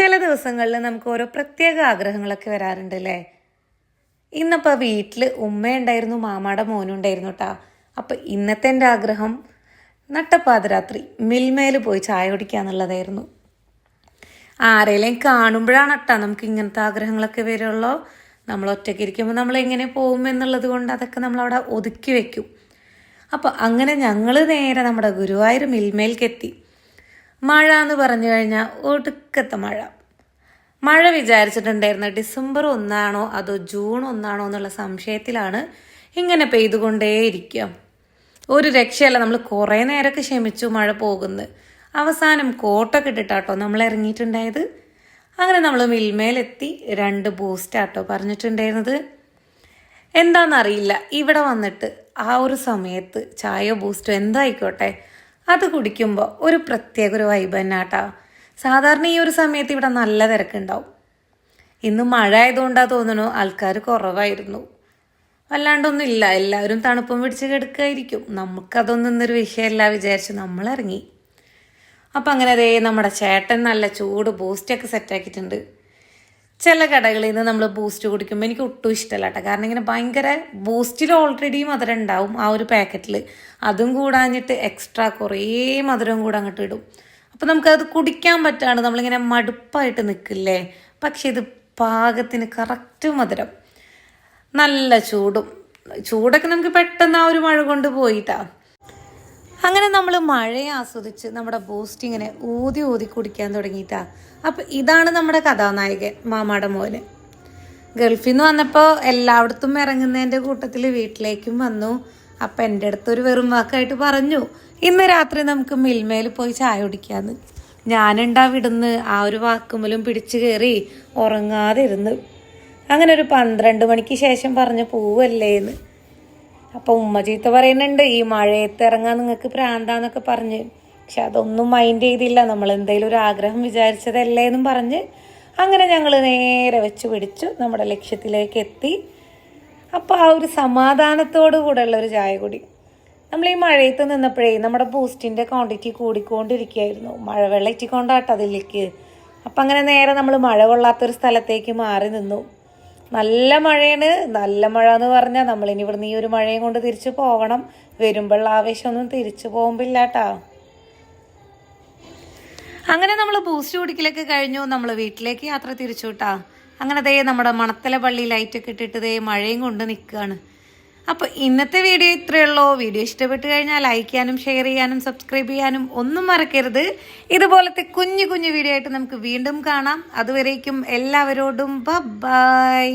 ചില ദിവസങ്ങളിൽ നമുക്ക് ഓരോ പ്രത്യേക ആഗ്രഹങ്ങളൊക്കെ വരാറുണ്ട് അല്ലേ? ഇന്നിപ്പോൾ വീട്ടിൽ ഉമ്മയുണ്ടായിരുന്നു മാമാടെ മോനും ഉണ്ടായിരുന്നു കേട്ടാ അപ്പം ഇന്നത്തെ എന്റെ ആഗ്രഹം നട്ടപ്പാതിരാത്രി മിൽമയിൽ പോയി ചായ കുടിക്കുക എന്നുള്ളതായിരുന്നു ആരെങ്കിലും കാണുമ്പോഴാണ് കേട്ടോ നമുക്ക് ഇങ്ങനത്തെ ആഗ്രഹങ്ങളൊക്കെ വരുള്ളൂ. നമ്മൾ ഒറ്റയ്ക്ക് ഇരിക്കുമ്പോൾ നമ്മൾ എങ്ങനെ പോകും എന്നുള്ളത് കൊണ്ട് അതൊക്കെ നമ്മളവിടെ ഒതുക്കി വെക്കും. അപ്പോൾ അങ്ങനെ ഞങ്ങൾ നേരെ നമ്മുടെ ഗുരുവായൂർ മിൽമയിലേക്ക് എത്തി. മഴ എന്ന് പറഞ്ഞു കഴിഞ്ഞാൽ ഒടുക്കത്തെ മഴ. മഴ വിചാരിച്ചിട്ടുണ്ടായിരുന്ന ഡിസംബർ ഒന്നാണോ അതോ ജൂൺ ഒന്നാണോ എന്നുള്ള സംശയത്തിലാണ് ഇങ്ങനെ പെയ്തുകൊണ്ടേയിരിക്കുക. ഒരു രക്ഷയല്ല നമ്മൾ കുറേ നേരമൊക്കെ ക്ഷമിച്ചു മഴ പോകുന്നത് അവസാനം കോട്ടൊക്കെ ഇട്ടിട്ടാട്ടോ നമ്മൾ ഇറങ്ങിയിട്ടുണ്ടായത്. അങ്ങനെ നമ്മൾ മിൽമയിലെത്തി രണ്ട് ബൂസ്റ്റാട്ടോ പറഞ്ഞിട്ടുണ്ടായിരുന്നത്. എന്താണെന്നറിയില്ല ഇവിടെ വന്നിട്ട് ആ ഒരു സമയത്ത് ചായയോ ബൂസ്റ്റോ എന്തായിക്കോട്ടെ അത് കുടിക്കുമ്പോൾ ഒരു പ്രത്യേക ഒരു വൈബ് തന്നെ കേട്ടോ സാധാരണ ഈ ഒരു സമയത്ത് ഇവിടെ നല്ല തിരക്കുണ്ടാവും. ഇന്ന് മഴ ആയതുകൊണ്ടാ തോന്നുന്നു ആൾക്കാർ കുറവായിരുന്നു. വല്ലാണ്ടൊന്നും ഇല്ല. എല്ലാവരും തണുപ്പും പിടിച്ച് കിടക്കായിരിക്കും. നമുക്കതൊന്നും ഇന്നൊരു വിഷയമല്ല വിചാരിച്ച് നമ്മൾ ഇറങ്ങി അപ്പം അങ്ങനെ അതേ നമ്മുടെ ചേട്ടൻ നല്ല ചൂട് ബൂസ്റ്റൊക്കെ സെറ്റാക്കിയിട്ടുണ്ട് ചില കടകളിൽ നിന്ന് നമ്മൾ ബൂസ്റ്റ് കുടിക്കുമ്പോൾ എനിക്ക് ഒട്ടും ഇഷ്ടമല്ല കേട്ടോ കാരണം ഇങ്ങനെ ഭയങ്കര ബൂസ്റ്റിൽ ഓൾറെഡി മധുരം ഉണ്ടാവും ആ ഒരു പാക്കറ്റിൽ അതും കൂടാഞ്ഞിട്ട് എക്സ്ട്രാ കുറേ മധുരം കൂടെ അങ്ങോട്ട് ഇടും. അപ്പം നമുക്കത് കുടിക്കാൻ പറ്റാണ്ട് നമ്മളിങ്ങനെ മടുപ്പായിട്ട് നിൽക്കില്ലേ പക്ഷേ ഇത് പാകത്തിന് കറക്റ്റ് മധുരം. നല്ല ചൂടും. ചൂടൊക്കെ നമുക്ക് പെട്ടെന്ന് ആ ഒരു മഴ കൊണ്ട് പോയിട്ടാ. അങ്ങനെ നമ്മൾ മഴയെ ആസ്വദിച്ച് നമ്മുടെ ബൂസ്റ്റിങ്ങിനെ ഊതി ഊതി കുടിക്കാൻ തുടങ്ങിയിട്ടാ. അപ്പം ഇതാണ് നമ്മുടെ കഥാനായകൻ മാമാടെ മോന്. ഗൾഫിൽ നിന്ന് വന്നപ്പോൾ എല്ലായിടത്തും ഇറങ്ങുന്നതിന്റെ കൂട്ടത്തിൽ വീട്ടിലേക്കും വന്നു. അപ്പം എന്റെ അടുത്തൊരു വെറും വാക്കായിട്ട് പറഞ്ഞു ഇന്ന് രാത്രി നമുക്ക് മിൽമയിൽ പോയി ചായ കുടിക്കാന്ന്. ഞാനുണ്ടാവിടുന്ന് ആ ഒരു വാക്കുമലും പിടിച്ചു കയറി ഉറങ്ങാതെ ഇരുന്ന് അങ്ങനെ ഒരു പന്ത്രണ്ട് മണിക്ക് ശേഷം പറഞ്ഞു പോവല്ലേ അപ്പൊ ഉമ്മ ചീത്ത പറയുന്നുണ്ട് ഈ മഴയത്ത് ഇറങ്ങാൻ നിങ്ങൾക്ക് പ്രാന്താന്നൊക്കെ പറഞ്ഞ്. പക്ഷെ അതൊന്നും മൈൻഡ് ചെയ്തില്ല. നമ്മൾ എന്തെങ്കിലും ഒരു ആഗ്രഹം വിചാരിച്ചതല്ലേ എന്നും പറഞ്ഞ് അങ്ങനെ ഞങ്ങൾ നേരെ വെച്ച് പിടിച്ചു നമ്മുടെ ലക്ഷ്യത്തിലേക്ക് എത്തി. അപ്പോൾ ആ ഒരു സമാധാനത്തോടു കൂടെയുള്ള ഒരു ചായ കുടി. നമ്മൾ ഈ മഴയത്ത് നിന്നപ്പോഴേ നമ്മുടെ ബൂസ്റ്റിന്റെ ക്വാണ്ടിറ്റി കൂടിക്കൊണ്ടിരിക്കുകയായിരുന്നു. മഴവെള്ളം ഇറ്റിക്കൊണ്ടാട്ടോ അതിലേക്ക്. അപ്പം അങ്ങനെ നേരെ നമ്മൾ മഴ കൊള്ളാത്തൊരു സ്ഥലത്തേക്ക് മാറി നിന്നു. നല്ല മഴയാണ്. നല്ല മഴ എന്ന് പറഞ്ഞാൽ നമ്മളിനി ഇവിടുന്ന് ഈ ഒരു മഴയും കൊണ്ട് തിരിച്ചു പോകണം. വരുമ്പോഴുള്ള ആവേശമൊന്നും തിരിച്ചു പോകുമ്പില്ല കേട്ടോ അങ്ങനെ നമ്മൾ ബൂസ്റ്റ് കുടിക്കലൊക്കെ കഴിഞ്ഞു. നമ്മൾ വീട്ടിലേക്ക് യാത്ര തിരിച്ചു വിട്ടാ അങ്ങനെ ദേ നമ്മുടെ മണത്തല പള്ളി ലൈറ്റൊക്കെ ഇട്ടിട്ട് ദേ മഴയും കൊണ്ട് നിൽക്കുകയാണ് അപ്പോൾ ഇന്നത്തെ വീഡിയോ ഇത്രയേ ഉള്ളൂ. വീഡിയോ ഇഷ്ടപ്പെട്ടു കഴിഞ്ഞാൽ ലൈക്ക് ചെയ്യാനും ഷെയർ ചെയ്യാനും സബ്സ്ക്രൈബ് ചെയ്യാനും ഒന്നും മറക്കരുത്. ഇതുപോലത്തെ കുഞ്ഞു കുഞ്ഞു വീഡിയോ ആയിട്ട് നമുക്ക് വീണ്ടും കാണാം. അതുവരേക്കും എല്ലാവരോടും ബൈ